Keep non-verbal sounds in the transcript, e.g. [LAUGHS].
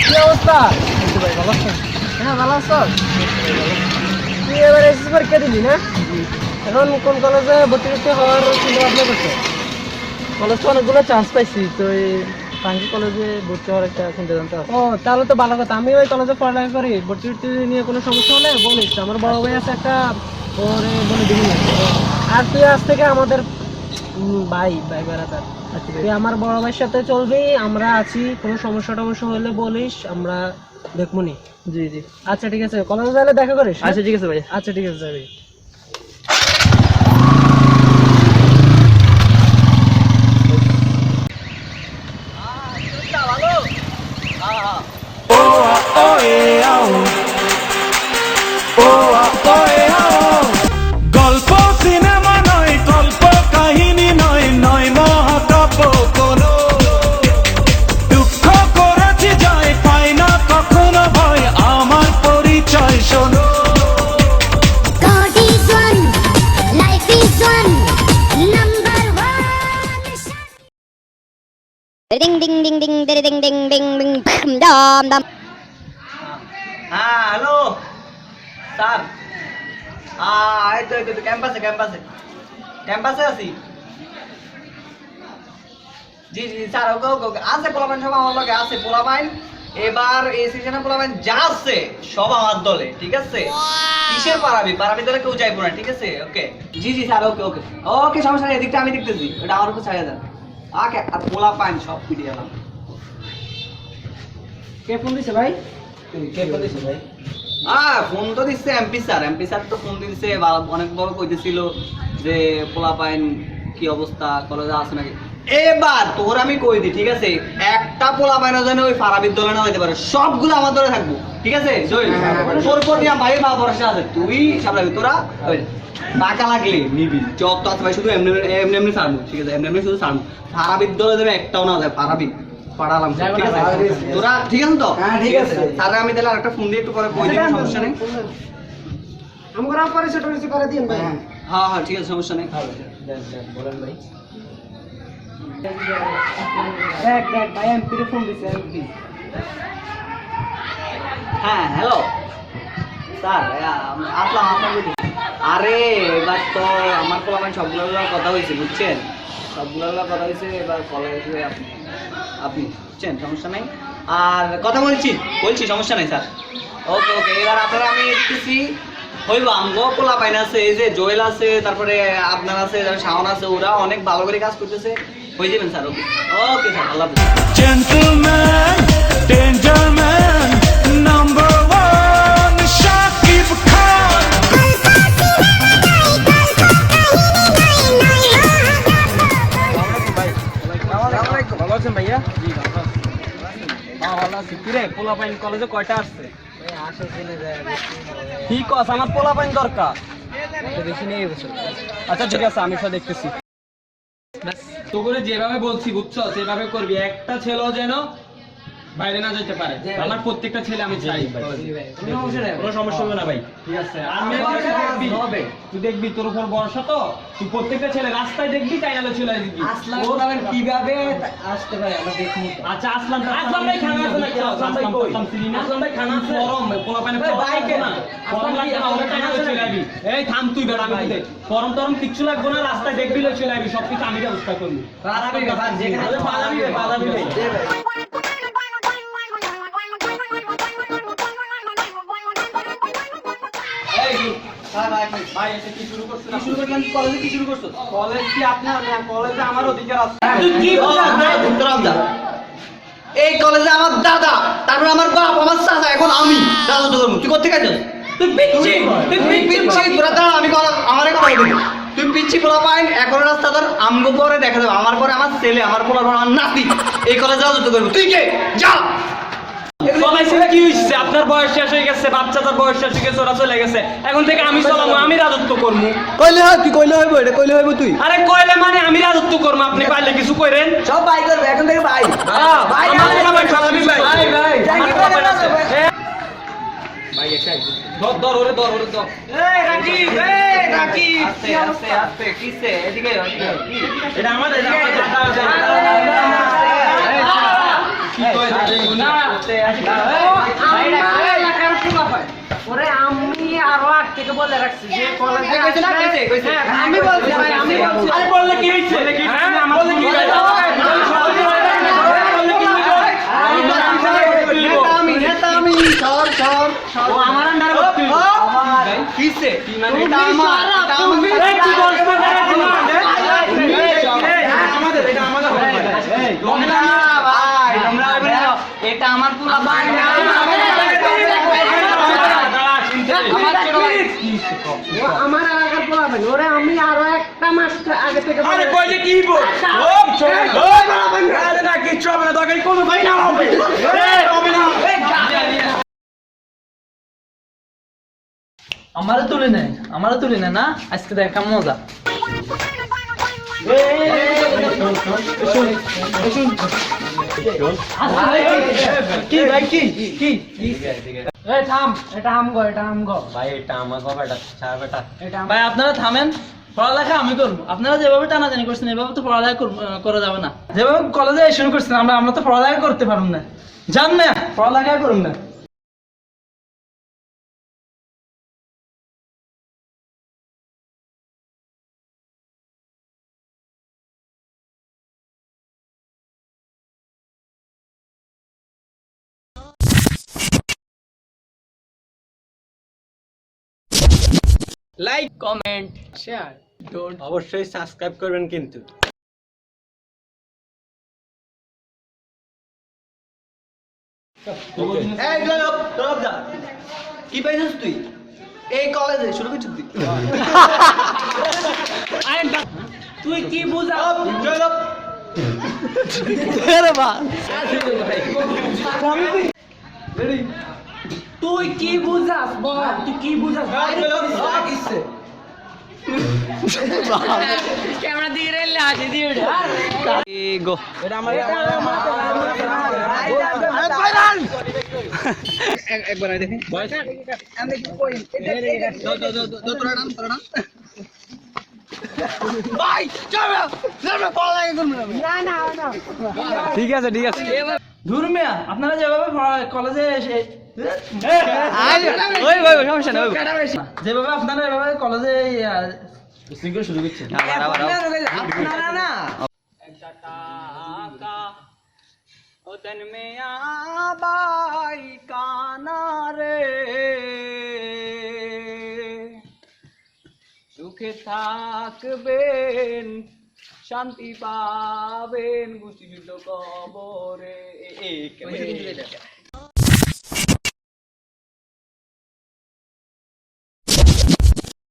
কি অবস্থা? ভাই ভালো আছেন? হ্যাঁ ভালো আছো? তুই এবার এসএস পরীক্ষা দিলি না? এখন কোন কলেজে ভর্তি হওয়ার চিন্তা ভাবনা করছ? কলেজ তো অনেকগুলো চান্স পাইছি তো এই টাঙ্গি কলেজে ভর্তি হওয়ার একটা চিন্তা জানতে ও তাহলে তো ভালো কথা। আমি ওই কলেজে পড়ালেখা করি ভর্তি ভর্তি নিয়ে কোনো সমস্যা হলে বলিস। আমার বড় ভাই আছে একটা ওরে বলে দিবি আর তুই আজ থেকে আমাদের ভাই ভাই বেড়াতার তুই আমার বড় ভাইয়ের সাথে চলবি আমরা আছি কোনো সমস্যা টমস্যা হলে বলিস আমরা দেখবনি জি জি। আচ্ছা ঠিক আছে কলেজে তাহলে দেখা করিস হ্যাঁ? আচ্ছা ঠিক আছে ভাই। আচ্ছা ঠিক আছে যাবি। গল্প Ding ding ding ding ding ding ding ding ding, dum dum. হ্যাঁ হ্যালো স্যার এই তো এই তো ক্যাম্পাসে ক্যাম্পাসে ক্যাম্পাসে আছি। জি জি স্যার ওকে ওকে ওকে। আছে পোলাপাইন, সব আমার লগে আছে পোলাপাইন। এবার এই সিজনে পোলাপাইন যা আছে, সব আমার দলে, ঠিক আছে? কিসের পারাবি? পারাবি দলে কেউ যাইবো না, ঠিক আছে? ওকে। জি জি স্যার ওকে ওকে। ওকে, সমস্যা নেই, এদিকটা আমি দেখতেছি। ওটা আমার উপর ছাড়িয়ে দেন। ওকে আর পোলাপাইন সব পিটিয়ে গেলাম কে ফোন দিছে ভাই? কে ফোন দিছে ভাই? হ্যাঁ ফোন তো দিচ্ছে এমপি স্যার। এমপি স্যার তো ফোন দিচ্ছে অনেক বড় কইতেছিল যে পোলা পাইন কি অবস্থা কলেজে আছে নাকি? এবার তোর আমি কই দিই ঠিক আছে? একটা পোলা পাইন যেন ওই ফারাবির দলে না হইতে পারে। সবগুলো আমার দলে থাকব ঠিক আছে? তোর প্রতি আমার ভাই ভাব ভরসা আছে। তুই সামলাবি তোরা টাকা লাগলে নিবি যত আছে ভাই শুধু এমনি এমনি এমনি ছাড়বো ঠিক আছে? এমনি এমনি শুধু ছাড়বো। ফারাবির দলে যেন একটাও না যায় ফারাবি পাড়ালাম ঠিক আছে? তোরা ঠিক আছে তো? হ্যাঁ, ঠিক আছে। তাহলে আমি তাহলে আরেকটা ফোন দিয়ে একটু পরে কই দিব সমস্যা নেই। আমরা পরিচয় টরিচয় করে দিন ভাই। হ্যাঁ হ্যাঁ ঠিক আছে সমস্যা নেই। বলেন ভাই। দেখ দেখ ভাই এমপি রে ফোন দিছে এমপি হ্যাঁ হ্যালো স্যার আসলাম আসলাম আরে, এবার তো আমার তো আমার সবগুলো কথা হয়েছে, বুঝছেন? সবগুলো কথা হয়েছে, এবার কলেজে আপনি আপনি, বুঝছেন? সমস্যা নেই? আর কথা বলছি বলছি, সমস্যা নেই, স্যার। ওকে ওকে, এবার আপনারা আমি দেখতেছি হইব আমগো পোলা পাইন আছে, এই যে জোয়েল আছে, তারপরে আপনার আছে শাওন আছে, ওরা অনেক ভালো করে কাজ করতেছে। হয়ে যাবেন, sir, okay. Okay, sir, Allah number আছেন ভাইয়া? হ্যাঁ ভালো আছি। কি রে পোলা পাইন কলেজে কয়টা আসছে? কি কস আমার পোলা পাইন দরকার বেশি নেই আচ্ছা ঠিক আছে আমি সব দেখতেছি। তো করে যেভাবে বলছি বুঝছ? সেভাবে করবি। একটা ছেলেও যেন বাইরে না যেতে পারে। আমার প্রত্যেকটা ছেলে আমি চাই। কোনো সমস্যা হবে না ভাই। ঠিক আছে। আর মানুষ তুই দেখবি তোর উপর ভরসা তো? তুই প্রত্যেকটা ছেলে রাস্তায় দেখবি তাই নাহলে চলে আসবি। কীভাবে আসতে পারে আমরা দেখি আচ্ছা আসলাম আসলাম ভাই খানা আছে নাকি? আসলাম ভাই কই? আসলাম ভাই খানা আছে। গরম পোলা পানি বাইকে না? গরম লাগবে না ওরে টাকা চলে যাবি এই থাম তুই বেড়া আমি দে গরম টরম কিচ্ছু লাগবে না রাস্তায় দেখবি চলে যাবি সব কিছু আমি ব্যবস্থা করবি। পালাবি রে, পালাবি, যেখানে পালাবি পালাবি ভাই এসে কি শুরু করছিস কি শুরু করলাম কলেজে কি শুরু করছ কলেজ কি আপনার না কলেজে আমার অধিকার আছে। তুই কি বলছিস এই কলেজে আমার দাদা তারপর আমার বাপ আমার চাচা এখন আমি। দাদা তো তুই গেছিস তুই পিচ্ছি তুই পিচ্ছি তোরা। দাঁড়া আমি কথা আমারে তুই পিচ্ছি পোলা পাইন এখন রাস্তা আমগো পরে দেখা যাবে। আমার পরে আমার ছেলে আমার পোলা পরে আমার নাতি। এই কলেজে করব। তুই কে? যা! কি হইছে আপনার বয়স শেষ হয়ে গেছে বাচ্চাটার বয়স শেষ হয়ে গেছে ওরা চলে গেছে এখন থেকে আমি চলাবো আমি রাজত্ব করব কইলে হয় তুই কইলে হইব এটা কইলে হইব তুই আরে কইলে মানে আমি রাজত্ব করব আপনি পারলে কিছু কইরেন সব ভাই করবে এখন থেকে ভাই হ্যাঁ, ভাই ভাই। ভাই ভাই আমার পোলা ভাই আছে। এ, ধর, ধর, ওরে ধর, ওরে ধর। এই রাকিব এই রাকিব আস্তে আস্তে আস্তে কিসে এদিকে এদিকে, এটা আমাদের, এটা আমাদের। কি কয় ও, আমার এলাকার পোলাপান। ওরে আমি আরও আগ থেকে বলে রাখছি যে কলেজে। হ্যাঁ, আমি বলছি ভাই আমি বলছি আরে বললে কি হইছে হ্যাঁ বললে কি হইছে নেতা আমি নেতা আমি সর সর আমার আন্ডারে কিসে তুমি আমার কি বলছো তোমরা ভাই তোমরা এবারে যাও। এটা আমার পুরা ভাই না আমার ছোট ভাই ও আমার এলাকার পোলাপান। ওরে আমি আরও একটা মাস আগে থেকে আরে কইলে কি বল ও ও আরে না কিচ্ছু হবে না তোকে কোনো ভাই না হবে হবে না আমারও তুলে নেয় আমারও তুলে নেয় না আজকে দেখা মজা এটা আম গো এটা আম গো ভাই এটা আমার আপনারা থামেন। পড়ালেখা আমি করব। আপনারা যেভাবে টানাটানি করছেন, এভাবে তো পড়ালেখা করা যাবে না। যেভাবে কলেজে শুরু করছেন, আমরা আমরা তো পড়ালেখা করতে পারুম না। জান না, পড়ালেখা করুন না। লাইক কমেন্ট শেয়ার ডোন্ট অবশ্যই সাবস্ক্রাইব করবেন কিন্তু। কি পাইছিস তুই? এই কলেজে শুরু করছিস তুই? তুই কি বুঝা? জনক [LAUGHS] তুই কি বুঝাস বল তুই কি বুঝাস ক্যামেরা দিকে রেলে হাসি দিয়ে গো এটা আমার একবার দেখেন ভাই চলো চলো পড়ালেখা ঠিক আছে ঠিক আছে ধুর মিয়া আপনারা যেভাবে কলেজে এসে যেভাবে আপনারা এভাবে কলেজে শুরু করছেন সুখে থাকবেন শান্তি পাবেন মুসিবত কবরে